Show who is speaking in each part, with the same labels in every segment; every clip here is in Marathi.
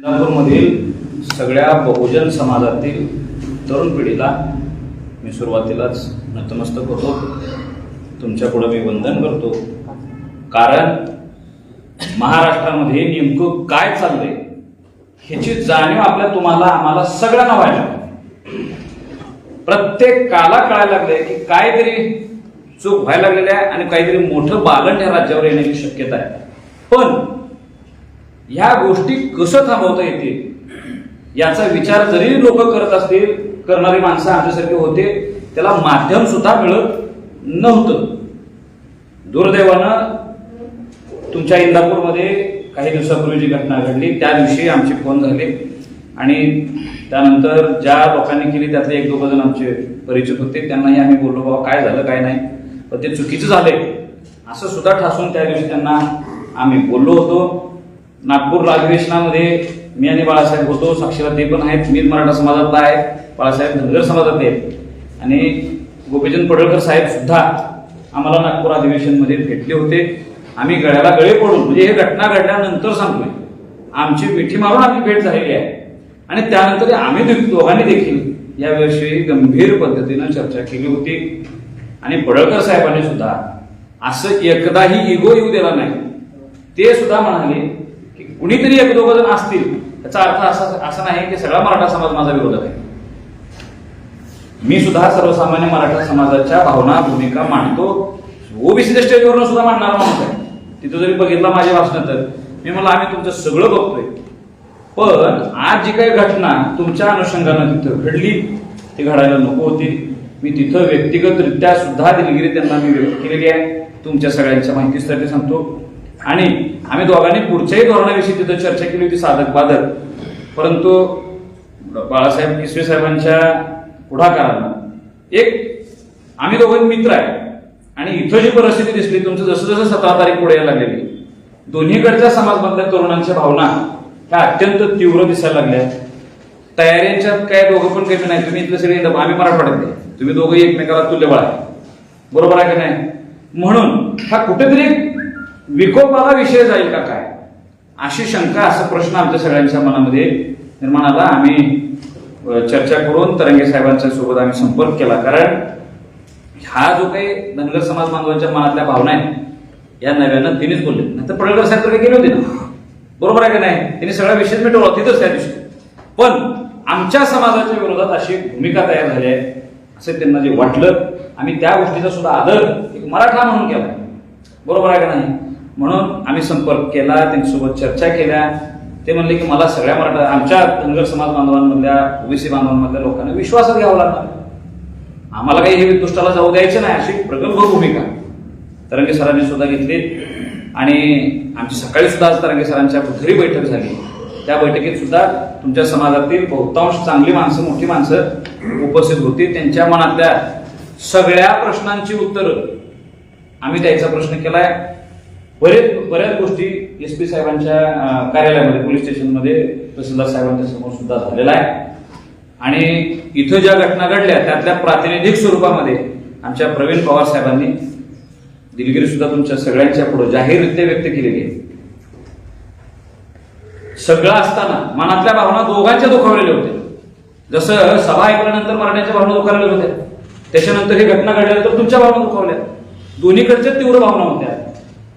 Speaker 1: इंदापूरमधील सगळ्या बहुजन समाजातील तरुण पिढीला मी सुरुवातीलाच नतमस्तक होतो. तुमच्यापुढे मी वंदन करतो. कारण महाराष्ट्रामध्ये नेमकं काय चाललंय ह्याची जाणीव आपल्या तुम्हाला आम्हाला सगळ्यांना व्हायला पाहिजे. प्रत्येकाला कळायला लागलंय की काहीतरी चूक व्हायला लागलेली आहे आणि काहीतरी मोठं बालन या राज्यावर येण्याची शक्यता आहे. पण ह्या गोष्टी कसं थांबवता येतील? याचा विचार जरी लोक करत असतील करणारी माणसं आमच्यासारखे होते त्याला माध्यम सुद्धा मिळत नव्हतं. दुर्दैवानं तुमच्या इंदापूरमध्ये काही दिवसापूर्वी जी घटना घडली त्या दिवशी आमचे फोन झाले. आणि त्यानंतर ज्या लोकांनी केली त्यातले एक दोघं जण आमचे परिचित होते. त्यांनाही आम्ही बोललो बाबा काय झालं काय नाही? पण ते चुकीचं झालंय असं सुद्धा ठासून त्या दिवशी त्यांना आम्ही बोललो होतो. नागपूर अधिवेशनामध्ये मी आणि बाळासाहेब होतो साक्षीला ते पण आहेत. मी मराठा समाजातला आहे बाळासाहेब धनगर समाजातले आहेत. आणि गोपीचंद पडळकर साहेब सुद्धा आम्हाला नागपूर अधिवेशनमध्ये भेटले होते. आम्ही गळ्याला गळे पडून म्हणजे हे घटना घडल्यानंतर सांगतोय आमची मिठी मारून आम्ही भेट झालेली आहे. आणि त्यानंतर आम्ही दोघांनी देखील याविषयी गंभीर पद्धतीनं चर्चा केली होती. आणि पडळकर साहेबांनी सुद्धा असं एकदाही इगो येऊ दिला नाही. ते सुद्धा म्हणाले कुणीतरी एक दोघं जण असतील याचा अर्थ असा असा नाही की सगळा मराठा समाज माझा विरोधक आहे. मी सुद्धा सर्वसामान्य मराठा समाजाच्या भावना भूमिका मांडतो. ओबीसीच्या स्टेजवरून सुद्धा मांडणार माणूस आहे. तिथं जरी बघितला माझ्या भाषण तर मी म्हणलं आम्ही तुमचं सगळं बघतोय. पण आज जी काही घटना तुमच्या अनुषंगानं तिथं घडली ती घडायला नको होती. मी तिथं व्यक्तिगतरित्या सुद्धा दिलगिरी त्यांना मी व्यक्त केलेली आहे. तुमच्या सगळ्यांच्या माहितीसाठी सांगतो. आणि आम्ही दोघांनी पुढच्याही धोरणाविषयी तिथं चर्चा केली होती साधक बाधक. परंतु बाळासाहेब किसवे साहेबांच्या पुढाकारानं एक आम्ही दोघं मित्र आहे. आणि इथं जी परिस्थिती दिसली तुमचं जसं जसं सतरा तारीख पुढे यायला लागलेली दोन्हीकडच्या समाजमधल्या तरुणांच्या भावना ह्या अत्यंत तीव्र दिसायला लागल्या. तयारींच्यात काय दोघं पण कमी नाही. तुम्ही इथले सगळे आम्ही मराठवाड्यातले तुम्ही दोघं एकमेकाला तुल्यबळ आहे. बरोबर आहे का नाही? म्हणून हा कुठेतरी विकोपाला विषय जाईल का काय? अशी शंका असा प्रश्न आमच्या सगळ्यांच्या मनामध्ये निर्माण आला. आम्ही चर्चा करून तरंगे साहेबांच्या सोबत आम्ही संपर्क केला. कारण हा जो काही धनगर समाज बांधवांच्या मनातल्या भावना आहेत या नव्यानं तिनेच बोलले. नंतर पडळकर साहेब तर काही गेले होते ना. बरोबर आहे का नाही? त्यांनी सगळा विषय मिटवला तिथंच त्या दिवशी. पण आमच्या समाजाच्या विरोधात अशी भूमिका तयार झाली आहे असं त्यांना जे वाटलं आम्ही त्या गोष्टीचा सुद्धा आदर एक मराठा म्हणून केला बरोबर आहे का नाही? म्हणून आम्ही संपर्क केला त्यांच्यासोबत चर्चा केल्या. ते म्हणले की मला सगळ्या मराठा आमच्या धनगर समाज बांधवांमधल्या ओबीसी बांधवांमधल्या लोकांना विश्वासात घ्यावा लागणार. आम्हाला काही हे दुष्टाला जाऊ द्यायचं नाही अशी प्रगल्भ भूमिका. तरंगे सरांनी सुद्धा घेतली. आणि आमची सकाळी सुद्धा आज तरंगे सरांच्या घरी बैठक झाली. त्या बैठकीत सुद्धा तुमच्या समाजातील बहुतांश चांगली माणसं मोठी माणसं उपस्थित होती. त्यांच्या मनातल्या सगळ्या प्रश्नांची उत्तरं आम्ही द्यायचा प्रश्न केलाय. बरेच बऱ्याच गोष्टी एस पी साहेबांच्या कार्यालयामध्ये पोलीस स्टेशनमध्ये तहसीलदार साहेबांच्या समोर सुद्धा झालेला आहे. आणि इथं ज्या घटना घडल्या त्यातल्या प्रातिनिधिक स्वरूपामध्ये आमच्या प्रवीण पवार साहेबांनी दिलगिरी सुद्धा तुमच्या सगळ्यांच्या पुढे जाहीररित्या व्यक्त केलेली आहे. सगळं असताना मनातल्या भावना दोघांच्या दुखावलेल्या होत्या. जसं सभा ऐकल्यानंतर मराठ्यांच्या भावना दुखावलेल्या होत्या त्याच्यानंतर ही घटना घडल्यानंतर तुमच्या भावना दुखावल्या. दोन्हीकडच्या तीव्र भावना होत्या.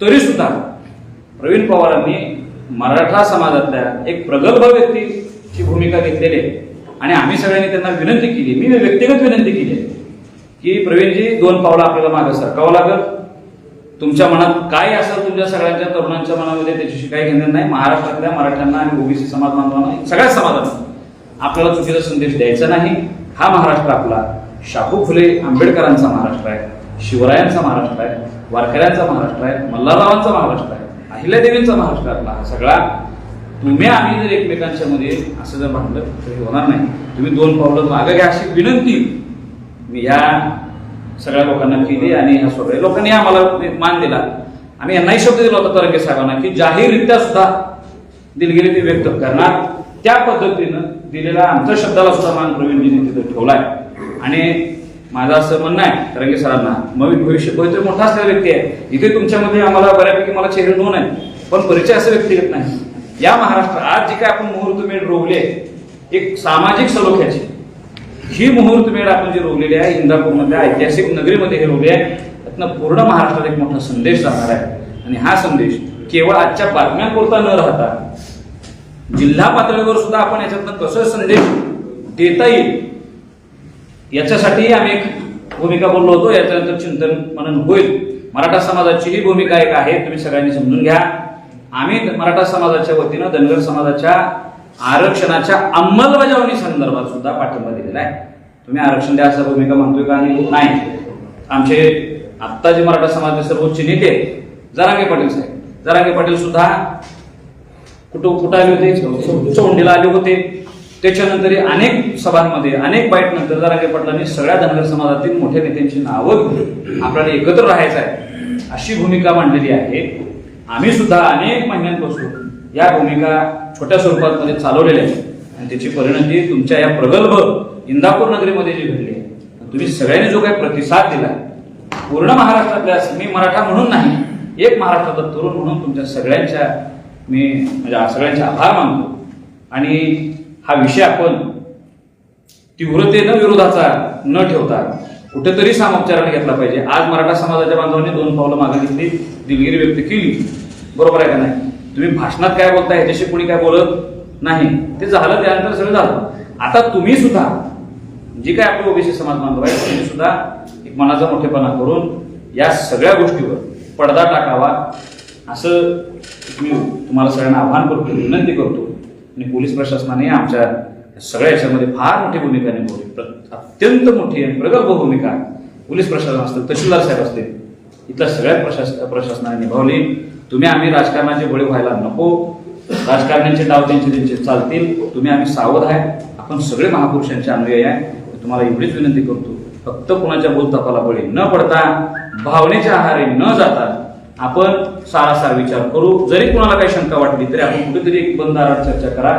Speaker 1: तरी सुद्धा प्रवीण पवारांनी मराठा समाजातल्या एक प्रगल्भ व्यक्तीची भूमिका घेतलेली आहे. आणि आम्ही सगळ्यांनी त्यांना विनंती केली मी व्यक्तिगत विनंती केली आहे की प्रवीणजी दोन पावलं आपल्याला मागे सरकावं लागल. तुमच्या मनात काय असेल तुमच्या सगळ्यांच्या तरुणांच्या मनामध्ये त्याच्याशी काही घेणं नाही. महाराष्ट्रातल्या मराठ्यांना आणि ओबीसी समाज बांधवांना सगळ्या समाजांना आपल्याला चुकीचा संदेश द्यायचा नाही. हा महाराष्ट्र आपला शाहू फुले आंबेडकरांचा महाराष्ट्र आहे शिवरायांचा महाराष्ट्र आहे. वारकऱ्यांचा महाराष्ट्र आहे मल्हाररावांचा महाराष्ट्र आहे अहिल्यादेवींचा महाराष्ट्र आपला. हा सगळा तुम्ही आम्ही जर एकमेकांच्या मध्ये असं जर म्हटलं तर होणार नाही. तुम्ही दोन पावलं मागं घ्या अशी विनंती मी ह्या सगळ्या लोकांना केली आणि ह्या सगळ्या लोकांनी आम्हाला मान दिला. आम्ही यांनाही शब्द दिला होता तरंगे साहेबांना की जाहीररित्या सुद्धा दिलगिरी ते व्यक्त करणार. त्या पद्धतीनं दिलेला आमच्या शब्दाला सुद्धा मान प्रवीणजींनी तिथे ठेवलाय. आणि माझं असं म्हणणं आहे रंगे सरांना मग भविष्य भविष्य मोठा असलेला व्यक्ती आहे. इथे तुमच्यामध्ये आम्हाला बऱ्यापैकी मला चेहरे दोन आहे पण परिचय असं व्यक्तिगत नाही. या महाराष्ट्र आज जी काय आपण मुहूर्तमेढ रोवले आहे एक सामाजिक सलोख्याची. ही मुहूर्तमेढ आपण जी रोवलेली आहे इंदापूरमध्ये ऐतिहासिक नगरीमध्ये हे रोवले आहे त्यातनं पूर्ण महाराष्ट्रात एक मोठा संदेश जाणार आहे. आणि हा संदेश केवळ आजच्या बातम्यांपुरता न राहता जिल्हा पातळीवर सुद्धा आपण याच्यातनं कसं संदेश देता येईल याच्यासाठी आम्ही एक भूमिका बोललो होतो. याच्यानंतर चिंतन मनन होईल. मराठा समाजाची ही भूमिका एक आहे. तुम्ही सगळ्यांनी समजून घ्या. आम्ही मराठा समाजाच्या वतीनं धनगर समाजाच्या आरक्षणाच्या अंमलबजावणी संदर्भात सुद्धा पाठिंबा दिलेला आहे. तुम्ही आरक्षण द्या असं भूमिका म्हणतोय का? आणि नाही. आमचे आत्ता जे मराठा समाजाचे सर्वोच्च नेते जरांगे पाटील साहेब. जरांगे पाटील सुद्धा कुठं कुठं आले होते? चौंडीला आले होते. त्याच्यानंतर अनेक सभांमध्ये अनेक बाईट नंतर जरांगे पाटलांनी सगळ्या धनगर समाजातील मोठ्या नेत्यांची नावं घेऊन आपल्याला एकत्र राहायचं आहे. अशी भूमिका मांडलेली आहे. आम्ही सुद्धा अनेक महिन्यांपासून या भूमिका छोट्या स्वरूपात मध्ये चालवलेल्या आहेत. आणि त्याची परिणती तुमच्या या प्रगल्भ इंदापूर नगरीमध्ये जी घडली आहे तुम्ही सगळ्यांनी जो काही प्रतिसाद दिला पूर्ण महाराष्ट्रातल्या मी मराठा म्हणून नाही एक महाराष्ट्राचा तरुण म्हणून तुमच्या सगळ्यांच्या मी म्हणजे सगळ्यांचे आभार मानतो. आणि हा विषय आपण तीव्रतेनं विरोधाचा न ठेवता कुठेतरी सामोपचाराने घेतला पाहिजे. आज मराठा समाजाच्या बांधवांनी दोन पावलं मागे घेतली दिलगिरी व्यक्त केली. बरोबर आहे का नाही? तुम्ही भाषणात काय बोलता ह्याच्याशी कोणी काय बोलत नाही? ते झालं त्यानंतर सगळं झालं. आता तुम्ही सुद्धा जे काय आपले ओबीसी समाज बांधव आहे तुम्ही सुद्धा एक मनाचा मोठेपणा करून या सगळ्या गोष्टीवर पडदा टाकावा असं मी तुम्हाला सगळ्यांना आव्हान करतो विनंती करतो. आणि पोलीस प्रशासनाने आमच्या सगळ्या याच्यामध्ये फार मोठी भूमिका निभावली. प्र- अत्यंत मोठी आणि प्रगल्भ भूमिका पोलीस प्रशासन असतील तहसीलदार साहेब असतील इथल्या सगळ्या प्रशास प्रशासनाने निभावली. तुम्ही आम्ही राजकारणाचे बळी व्हायला नको. राजकारण्यांचे डाव त्यांचे त्यांचे चालतील. तुम्ही आम्ही सावध आहे. आपण सगळे महापुरुषांचे अनुयायी आहे. तुम्हाला एवढीच विनंती करतो. फक्त कोणाच्या बोलतापाला बळी न पडता भावनेच्या आहारी न जाता आपण सारासार विचार करू. जरी कोणाला काही शंका वाटली तरी आपण कुठेतरी एक बंद चर्चा करा.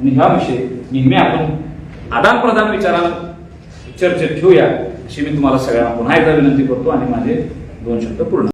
Speaker 1: आणि हा विषय नेहमी आपण आदान प्रदान विचारानं चर्चेत ठेवूया अशी मी तुम्हाला सगळ्यांना पुन्हा एकदा विनंती करतो आणि माझे दोन शब्द पूर्ण